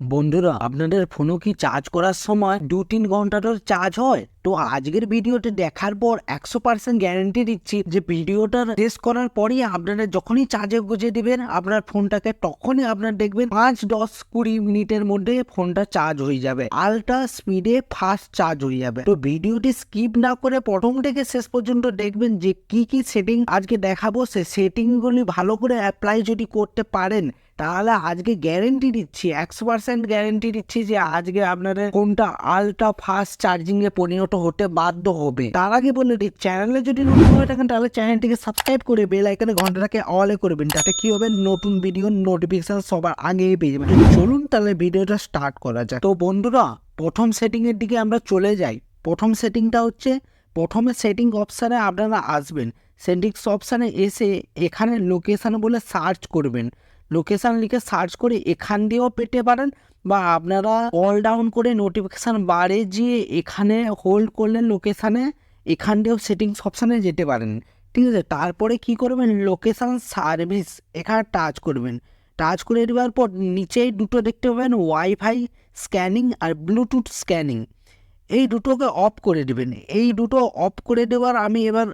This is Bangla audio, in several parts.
বন্ধুরা, আপনাদের ফোনও কি চার্জ করার সময় দু তিন ঘন্টারও চার্জ হয়? তো আজকের ভিডিওটা দেখার পর একশো পার্সেন্ট গ্যারেন্টি দিচ্ছি যে ভিডিওটা শেষ করার পরই আপনারা যখনই চার্জে গুজে দিবেন, আপনার ফোনটাকে তখনই আপনার দেখবেন পাঁচ, দশ, কুড়ি মিনিটের মধ্যে ফোনটা চার্জ হয়ে যাবে। আলট্রা স্পিডে ফাস্ট চার্জ হয়ে যাবে। তো ভিডিওটি স্কিপ না করে প্রথম থেকে শেষ পর্যন্ত দেখবেন যে কি কি সেটিং আজকে দেখাবো। সে সেটিংগুলি ভালো করে অ্যাপ্লাই যদি করতে পারেন তাহলে আজকে গ্যারেন্টি দিচ্ছি একশো পার্সেন্ট গ্যারেন্টি দিচ্ছি যে আজকে আপনাদের কোনটা আলট্রা ফাস্ট চার্জিং এ পরিণত হতে বাধ্য হবে। তার আগে বলে দিই চ্যানেলে যদি নতুন হয়ে থাকেন, তাহলে চ্যানেলটিকে সাবস্ক্রাইব করে বেল আইকনে ঘন্টাটাকে অলে করবেন তাতে কি হবে, নতুন ভিডিও নোটিফিকেশন সবার আগেই পেয়ে যাবেন। চলুন তাহলে ভিডিওটা স্টার্ট করা যাক। তো বন্ধুরা, প্রথম সেটিং এর দিকে আমরা চলে যাই। প্রথম সেটিংটা হচ্ছে, প্রথমে সেটিং অপশানে আপনারা আসবেন। সেটিংস অপশানে এসে এখানে লোকেশান বলে সার্চ করবেন। লোকেশান লিখে সার্চ করে এখান দিয়েও পেতে পারেন বা আপনারা অল ডাউন করে নোটিফিকেশান বাড়ে গিয়ে এখানে হোল্ড করলেন লোকেশানে এখান দিয়েও সেটিংস অপশানে যেতে পারেন। ঠিক আছে? তারপরে কি করবেন? লোকেশান সার্ভিস এখানে টাচ করবেন। টাচ করে দেওয়ার পর নিচেই দুটো দেখতে পাবেন ওয়াইফাই স্ক্যানিং আর ব্লুটুথ স্ক্যানিং এই দুটোকে অফ করে দেবেন। এই দুটো অফ করে দেওয়ার আমি এবার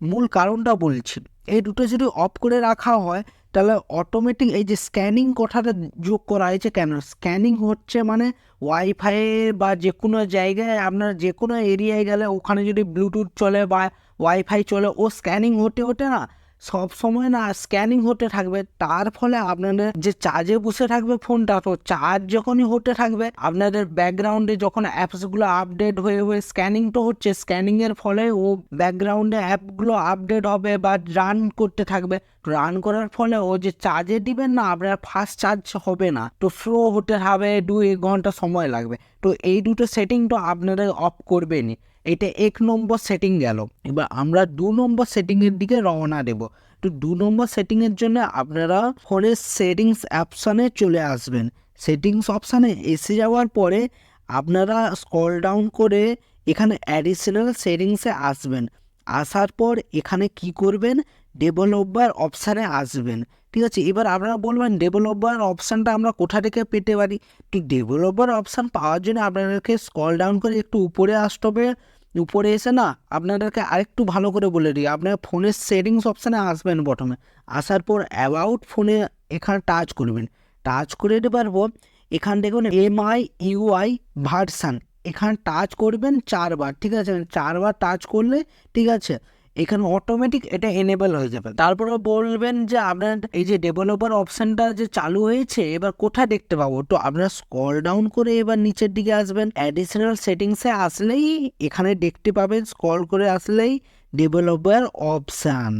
মূল কারণটা বলছি। এই দুটো যদি অফ করে রাখা হয় তাহলে অটোমেটিক এই যে স্ক্যানিং কথাটা যোগ করা হয়েছে কেন? স্ক্যানিং হচ্ছে মানে ওয়াইফাই বা যে কোনো জায়গায় আপনার যে কোনো এরিয়ায় গেলে ওখানে যদি ব্লুটুথ চলে বা ওয়াইফাই চলে, ও স্ক্যানিং হতে হতে না, সব সময় না স্ক্যানিং হতে থাকবে। তার ফলে আপনাদের যে চার্জে বসে থাকবে ফোনটা তো চার্জ যখনই হতে থাকবে, আপনাদের ব্যাকগ্রাউন্ডে যখন অ্যাপসগুলো আপডেট হয়ে হয়ে স্ক্যানিং তো হচ্ছে স্ক্যানিংয়ের ফলে ও ব্যাকগ্রাউন্ডে অ্যাপগুলো আপডেট হবে বা রান করতে থাকবে। রান করার ফলে ও যে চার্জে দিবেন না, আপনার ফাস্ট চার্জ হবে না। তো স্লো হতে হবে দু এক ঘণ্টা সময় লাগবে। তো এই দুটো সেটিং তো আপনারা অফ করবেনই। এটা এক নম্বর সেটিং গেল। এবার আমরা দু নম্বর সেটিংয়ের দিকে রওনা দেব। তো দু নম্বর সেটিংয়ের জন্য আপনারা ফোনের সেটিংস অপশানে চলে আসবেন। সেটিংস অপশানে এসে যাওয়ার পরে আপনারা স্ক্রল ডাউন করে এখানে অ্যাডিশনাল সেটিংসে আসবেন। আসার পর এখানে কি করবেন? ডেভেলপার অপশানে আসবেন। ঠিক আছে? এবার আপনারা বলবেন ডেভেলপার অপশানটা আমরা কোথা থেকে পেতে পারি? তো ডেভেলপার অপশান পাওয়ার জন্য আপনাদেরকে স্কল ডাউন করে একটু উপরে আসতে হবে। উপরে এসে না, আপনাদেরকে আরেকটু ভালো করে বলে দিই, আপনার ফোনের সেটিংস অপশানে আসবেন প্রথমে। আসার পর অ্যাবাউট ফোনে এখানে টাচ করবেন। টাচ করে দেবার পর এখান দেখুন এমআই ইউআই ভার্সান এখানে টাচ করবেন চারবার। ঠিক আছে? চারবার টাচ করলে, ঠিক আছে? এখানে অটোমেটিক এটা এনেবল হয়ে যাবে। তারপরে বলবেন যে আপনার এই যে ডেভেলপার অপশনটা যে চালু হয়েছে, এবার কোথায় দেখতে পাবো? তো আপনার স্কল ডাউন করে এবার নিচের দিকে আসবেন। অ্যাডিশনাল সেটিংসে আসলেই এখানে দেখতে পাবেন স্কল করে আসলেই ডেভেলপার অপশান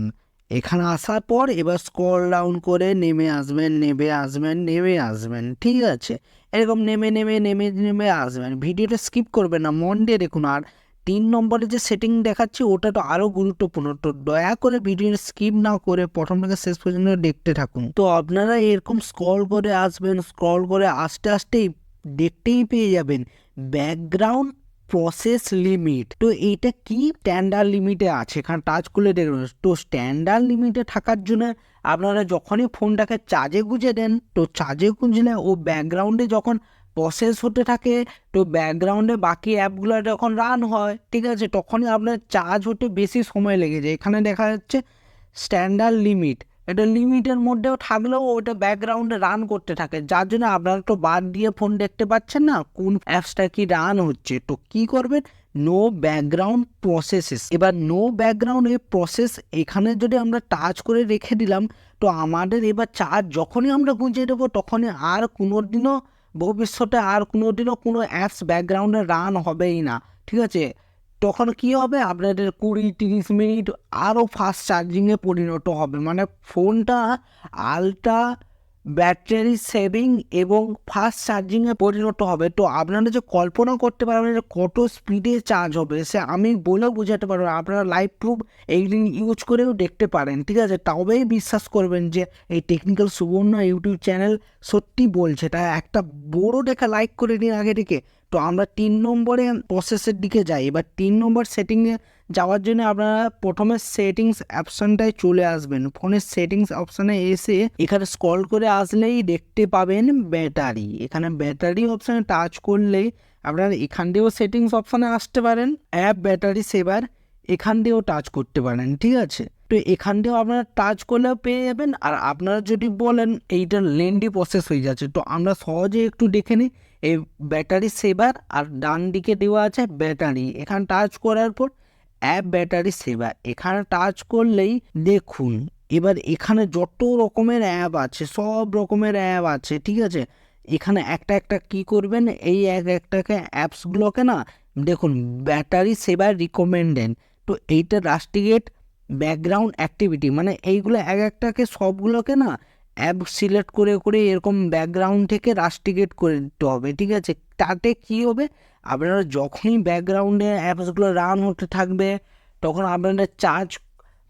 এখানে আসার পর এবার স্কল ডাউন করে নেমে আসবেন নেমে আসবেন নেমে আসবেন, ঠিক আছে? এরকম নেমে নেমে নেমে নেমে আসবেন। ভিডিওটা স্কিপ করবেন না, মন দিয়ে দেখুন। আর তিন নম্বরে যে সেটিং দেখাচ্ছি, ওটা তো আরও গুরুত্বপূর্ণ। তো দয়া করে ভিডিও স্কিপ না করে প্রথম থেকে শেষ পর্যন্ত দেখতে থাকুন। তো আপনারা এরকম স্ক্রল করে আসবেন স্ক্রল করে আস্তে আস্তেই দেখতেই পেয়ে যাবেন ব্যাকগ্রাউন্ড প্রসেস লিমিট তো এইটা কি স্ট্যান্ডার্ড লিমিটে আছে? এখানে টাচ করলে দেখবেন তো স্ট্যান্ডার্ড লিমিটে থাকার জন্য আপনারা যখনই ফোনটাকে চার্জে গুঁজে দেন, তো চার্জে গুঁজলে ও ব্যাকগ্রাউন্ডে যখন প্রসেস হতে থাকে, তো ব্যাকগ্রাউন্ডে বাকি অ্যাপগুলো যখন রান হয়, ঠিক আছে, তখনই আপনার চার্জ হতে বেশি সময় লেগে যায়। এখানে দেখা যাচ্ছে স্ট্যান্ডার্ড লিমিট এটা লিমিটের মধ্যেও থাকলেও ওটা ব্যাকগ্রাউন্ডে রান করতে থাকে। যার জন্য আপনারা তো বাদ দিয়ে ফোন দেখতে পাচ্ছেন না, কোন অ্যাপসটা কি রান হচ্ছে। তো কি করবেন? নো ব্যাকগ্রাউন্ড প্রসেসেস এবার নো ব্যাকগ্রাউন্ড এই প্রসেস এখানে যদি আমরা টাচ করে রেখে দিলাম, তো আমাদের এবার চার্জ যখনই আমরা গুঁজে দেবো, তখনই আর কোনো দিনও ভবিষ্যতে আর কোনো দিনও কোনো অ্যাপস ব্যাকগ্রাউন্ডে রান হবেই না, ঠিক আছে? তখন কি হবে? আপনাদের কুড়ি, তিরিশ মিনিট আরও ফাস্ট চার্জিংয়ে পরিণত হবে। মানে ফোনটা আলট্রা ব্যাটারি সেভিং এবং ফাস্ট চার্জিংয়ে পরিণত হবে। তো আপনারা যে কল্পনা করতে পারবেন যে কত স্পিডে চার্জ হবে, সে আমি বলেও বোঝাতে পারব। আপনারা লাইভ প্রুফ এইদিন ইউজ করেও দেখতে পারেন, ঠিক আছে? তবেই বিশ্বাস করবেন যে এই টেকনিক্যাল সুবর্ণ ইউটিউব চ্যানেল সত্যি বলছে। তা একটা বড় দেখা লাইক করে নিন আগে থেকে। তো আমরা তিন নম্বরে প্রসেসের দিকে যাই। এবার তিন নম্বর সেটিংয়ে যাওয়ার জন্য আপনারা প্রথমে সেটিংস অপশনটায় চলে আসবেন। ফোনের সেটিংস অপশনে এসে এখানে স্ক্রল করে আসলেই দেখতে পাবেন ব্যাটারি এখানে ব্যাটারি অপশনে টাচ করলেই আপনারা এখান দিয়েও সেটিংস অপশনে আসতে পারেন অ্যাপ ব্যাটারি সেভার এখান দিয়েও টাচ করতে পারেন, ঠিক আছে? তো এখান দিয়েও আপনারা টাচ করলেও পেয়ে যাবেন। আর আপনারা যদি বলেন এইটা লেন্ডি প্রসেস হয়ে যাচ্ছে, তো আমরা সহজে একটু দেখে নিই। এই ব্যাটারি সেভার আর ডান দিকে দেওয়া আছে ব্যাটারি এখানে টাচ করার পর অ্যাপ ব্যাটারি সেভার। এখানে টাচ করলেই দেখুন। এবার এখানে যত রকমের অ্যাপ আছে, সব রকমের অ্যাপ আছে, ঠিক আছে? এখানে একটা একটা কি করবেন? এই এক একটাকে অ্যাপসগুলোকে না, দেখুন, ব্যাটারি সেভার রিকমেন্ডেড তো এইটা রাস্টিগেট ব্যাকগ্রাউন্ড অ্যাক্টিভিটি মানে এইগুলো এক একটাকে সবগুলোকে না, অ্যাপ সিলেক্ট করে করে এরকম ব্যাকগ্রাউন্ড থেকে রাস্টিগেট করে দিতে হবে, ঠিক আছে? তাতে কি হবে? আপনারা যখনই ব্যাকগ্রাউন্ডে অ্যাপসগুলো রান হতে থাকবে, তখন আপনারা চার্জ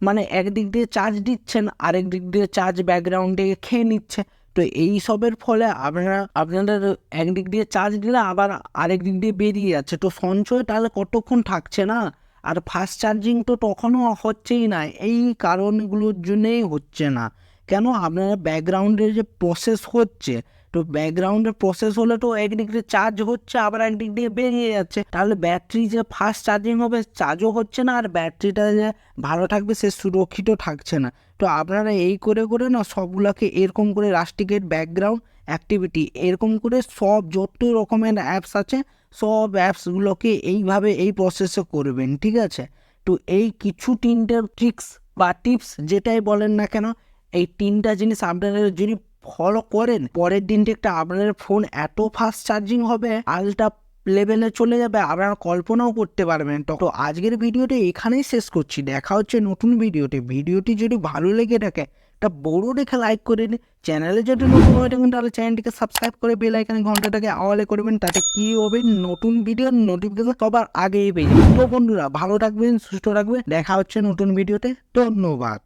মানে একদিক দিয়ে চার্জ দিচ্ছেন, আরেক দিক দিয়ে চার্জ ব্যাকগ্রাউন্ডে খেয়ে নিচ্ছে। তো এই সবের ফলে আপনারা, আপনাদের একদিক দিয়ে চার্জ দিলে আবার আরেক দিক দিয়ে বেরিয়ে যাচ্ছে। তো সঞ্চয় তাহলে কতক্ষণ থাকছে না? আর ফাস্ট চার্জিং তো তখনও হচ্ছেই না, এই কারণগুলোর জন্যেই হচ্ছে না। কেন? আপনারা ব্যাকগ্রাউন্ডের যে প্রসেস হচ্ছে তো ব্যাকগ্রাউন্ডের প্রসেস হলে তো একদিক দিয়ে চার্জ হচ্ছে, আবার একদিক দিয়ে বেরিয়ে যাচ্ছে। তাহলে ব্যাটারি যে ফাস্ট চার্জিং হবে চার্জও হচ্ছে না, আর ব্যাটারিটা যে ভালো থাকবে, সে সুরক্ষিত থাকছে না। তো আপনারা এই করে করে না সবগুলোকে এরকম করে রাস্টিকেট ব্যাকগ্রাউন্ড অ্যাক্টিভিটি এরকম করে সব যত রকমের অ্যাপস আছে, সব অ্যাপসগুলোকে এইভাবে এই প্রসেসে করবেন, ঠিক আছে? তো এই কিছু তিনটে ট্রিক্স বা টিপস যেটাই বলেন না কেন, এই তিনটা জিনিস আপনারা যদি ফলো করেন, পরের দিন থেকে আপনাদের ফোন এত ফাস্ট চার্জিং হবে আলটা লেভেলে চলে যাবে, আপনারা কল্পনাও করতে পারবেন। তো তো আজকের ভিডিওটা এখানেই শেষ করছি। দেখা হচ্ছে নতুন ভিডিওতে। ভিডিওটি যদি ভালো লেগে থাকে, একটা বড় দেখে লাইক করে নিন। চ্যানেলে যদি নতুন হয়ে থাকেন, তাহলে চ্যানেলটিকে সাবস্ক্রাইব করে বেল আইকনে ঘন্টাটাকে আওয়ালে করবেন, তাতে কি হবে? নতুন ভিডিওর নোটিফিকেশন সবার আগেই পেয়ে যাবেন। তো বন্ধুরা, ভালো থাকবেন, সুস্থ থাকবেন। দেখা হচ্ছে নতুন ভিডিওতে। ধন্যবাদ।